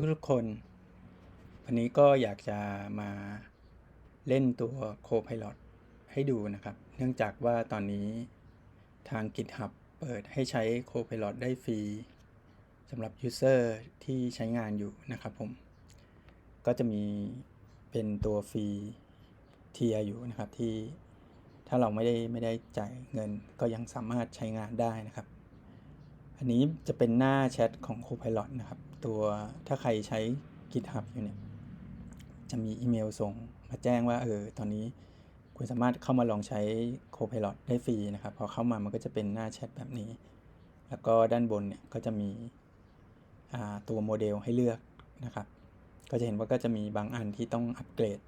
ทุกคน วันนี้ก็อยากจะมาเล่นตัว Copilot ให้ดูนะครับ เนื่องจากว่าตอนนี้ทาง GitHub เปิดให้ใช้ Copilot ได้ฟรีสำหรับ User ที่ใช้งานอยู่นะครับผม ก็จะมีเป็นตัวฟรีเทียอยู่นะครับที่ถ้าเราไม่ได้ไม่ได้จ่ายเงินก็ยังสามารถใช้งานได้นะครับ อันนี้จะเป็นหน้าแชทของ Copilot นะครับ ตัวถ้าใครใช้ GitHub อยู่เนี่ย จะมีอีเมลส่งมาแจ้งว่าเออตอนนี้คุณสามารถเข้ามาลองใช้ Copilot ได้ฟรีนะครับ พอเข้ามามันก็จะเป็นหน้าแชทแบบนี้ แล้วก็ด้านบนเนี่ยก็จะมีตัวโมเดลให้เลือกนะครับ ก็จะเห็นว่าก็จะมีบางอันที่ต้องอัปเกรด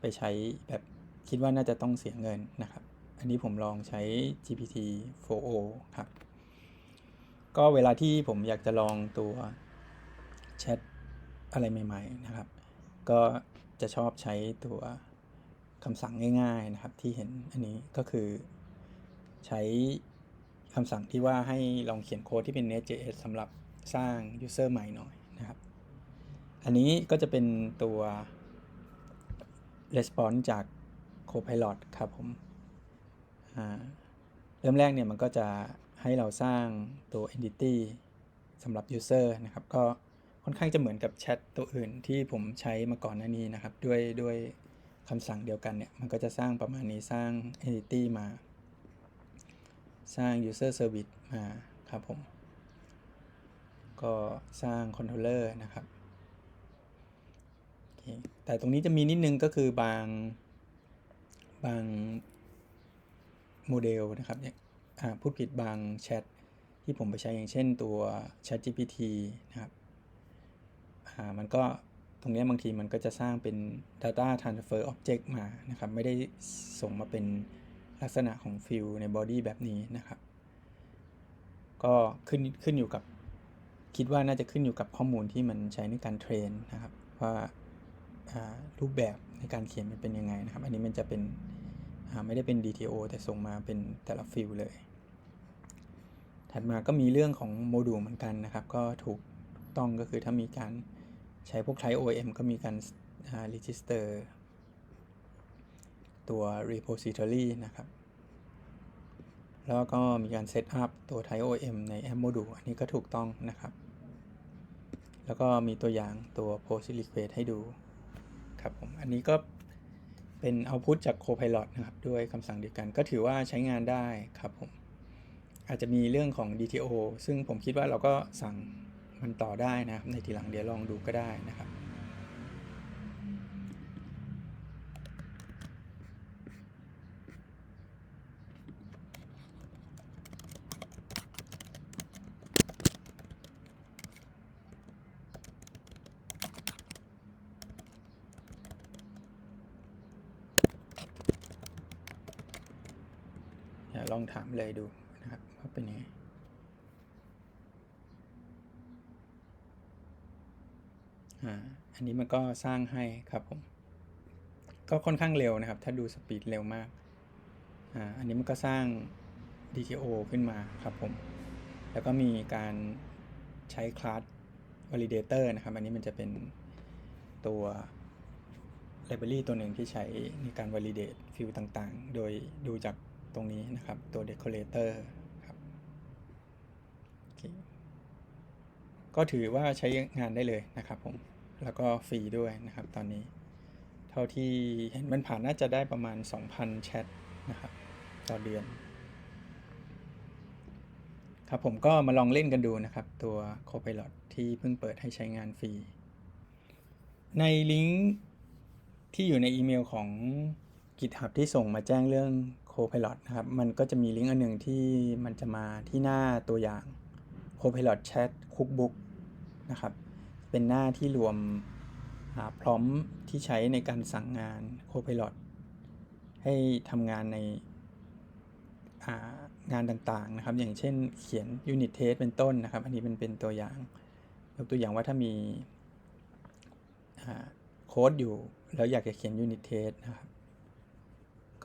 ไปใช้แบบคิดว่าน่าจะต้องเสียเงินนะครับ อันนี้ผมลองใช้ GPT 4o ครับ ก็เวลาที่ผมอยากจะลองตัวแชทอะไรใหม่ ๆ นะครับ ก็จะชอบใช้ตัวคำสั่งง่าย ๆนะครับ ที่เห็นอันนี้ก็คือใช้คำสั่งที่ว่าให้ลองเขียนโค้ดที่เป็น Nest.js สำหรับสร้าง user ใหม่หน่อยนะครับ อันนี้ก็จะเป็นตัว response จาก Copilot ครับผม เริ่มแรกเนี่ยมันก็จะ ให้เราสร้างตัว entity สำหรับ user นะครับ ก็ค่อนข้างจะเหมือนกับแชทตัวอื่นที่ผมใช้มาก่อนหน้านี้นะครับ ด้วยด้วยคำสั่งเดียวกันเนี่ย มันก็จะสร้างประมาณนี้สร้าง entity มา สร้าง user service มาครับผม ก็สร้าง controller นะครับแต่ตรงนี้จะมีนิดนึงก็คือบางบางโมเดลนะครับเนี่ย พูดผิดบางแชทที่ผมไปใช้อย่างเช่นตัว Chat GPT นะครับมันก็ตรงนี้บางทีมันก็จะสร้างเป็น Data Transfer Object มานะครับ ไม่ได้ส่งมาเป็นลักษณะของ Field ใน Body แบบนี้นะครับ ก็ขึ้นขึ้นอยู่กับคิดว่าน่าจะขึ้นอยู่กับข้อมูลที่มันใช้ในการเทรนนะครับ ว่ารูปแบบในการเขียนมันเป็นยังไงนะครับ อันนี้มันจะเป็น ไม่ได้เป็น DTO แต่ส่งมาเป็นแต่ละฟิลเลย ถัดมาก็มีเรื่องของโมดูลเหมือนกันนะครับ ก็ถูกต้องก็คือถ้ามีการใช้พวก Type OM ก็มีการ register ตัว repository นะครับ แล้วก็มีการ set up ตัว Type OM ใน app module อันนี้ก็ถูกต้องนะครับ แล้วก็มีตัวอย่างตัว post request ให้ดูครับผม อันนี้ก็ เป็นเอาพุทจาก Copilot นะครับด้วยคำสั่งเดียวกัน ก็ถือว่าใช้งานได้ครับผม อาจจะมีเรื่องของ DTO ซึ่งผมคิดว่าเราก็สั่งมันต่อได้นะครับในทีหลังเดี๋ยวลองดูก็ได้นะครับ ลองถามเลยดูนะครับว่าเป็นยังไงอ่าอันนี้มันก็สร้างให้ครับผม ก็ค่อนข้างเร็วนะครับ ถ้าดูสปีดเร็วมากอ่าอันนี้มันก็สร้าง DTO ขึ้นมาครับผม แล้วก็มีการใช้คลาส validator นะครับ อันนี้มันจะเป็นตัว library ตัวหนึ่งที่ใช้ในการ validate field ต่างๆ โดยดูจาก ตรงนี้นะครับ ตัว decorator ครับก็ถือว่าใช้งานได้เลยนะครับผม แล้วก็ฟรีด้วยนะครับตอนนี้ เท่าที่เห็นมันผ่านน่าจะได้ประมาณ 2,000 แชทนะครับต่อเดือน ครับผมก็มาลองเล่นกันดูนะครับตัว Copilot ที่เพิ่งเปิดให้ใช้งานฟรี ในลิงก์ที่อยู่ในอีเมลของ GitHub ที่ส่งมาแจ้งเรื่อง Copilot นะครับ มันก็จะมีลิงก์อันหนึ่งที่มันจะมาที่หน้าตัวอย่าง Copilot Chat Cookbook นะครับ เป็นหน้าที่รวมพร้อมที่ใช้ในการสั่งงาน Copilot ให้ทำงานในงานต่างๆนะครับ อย่างเช่นเขียน Unit Test เป็นต้นนะครับ อันนี้มันเป็นตัวอย่าง ยกตัวอย่างว่าถ้ามีโค้ดอยู่แล้วอยากจะเขียน Unit Test นะครับ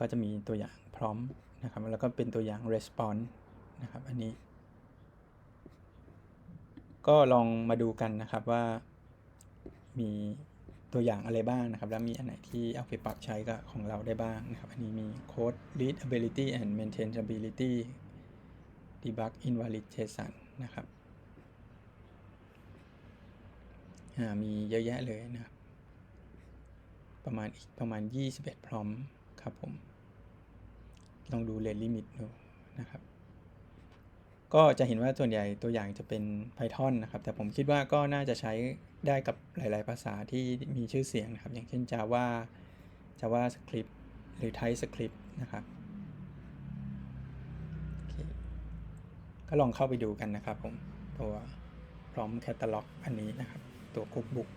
ก็จะมีตัวอย่างพร้อมนะครับแล้วก็เป็นตัวอย่าง response นะครับอันนี้ ก็ลองมาดูกันนะครับว่า มีตัวอย่างอะไรบ้างนะครับ แล้วมีอันไหนที่เอาไปปรับใช้กับของเราได้บ้างนะครับ อันนี้มี code readability and maintainability debug invalid JSON นะครับมีเยอะแยะเลยนะครับ ประมาณอีกประมาณ 21 พร้อมครับผม ลองดู rate limit ดูนะครับ ก็จะเห็นว่าส่วนใหญ่ตัวอย่างจะเป็น Python นะครับ แต่ผมคิดว่าก็น่าจะใช้ได้กับหลาย ๆ ภาษาที่มีชื่อเสียงนะครับ อย่างเช่น Java JavaScript หรือ TypeScript นะครับก็ลองเข้าไปดูกันนะครับผม ตัวพร้อมแคตตาล็อกอันนี้นะครับ ตัวคุกบุ๊ก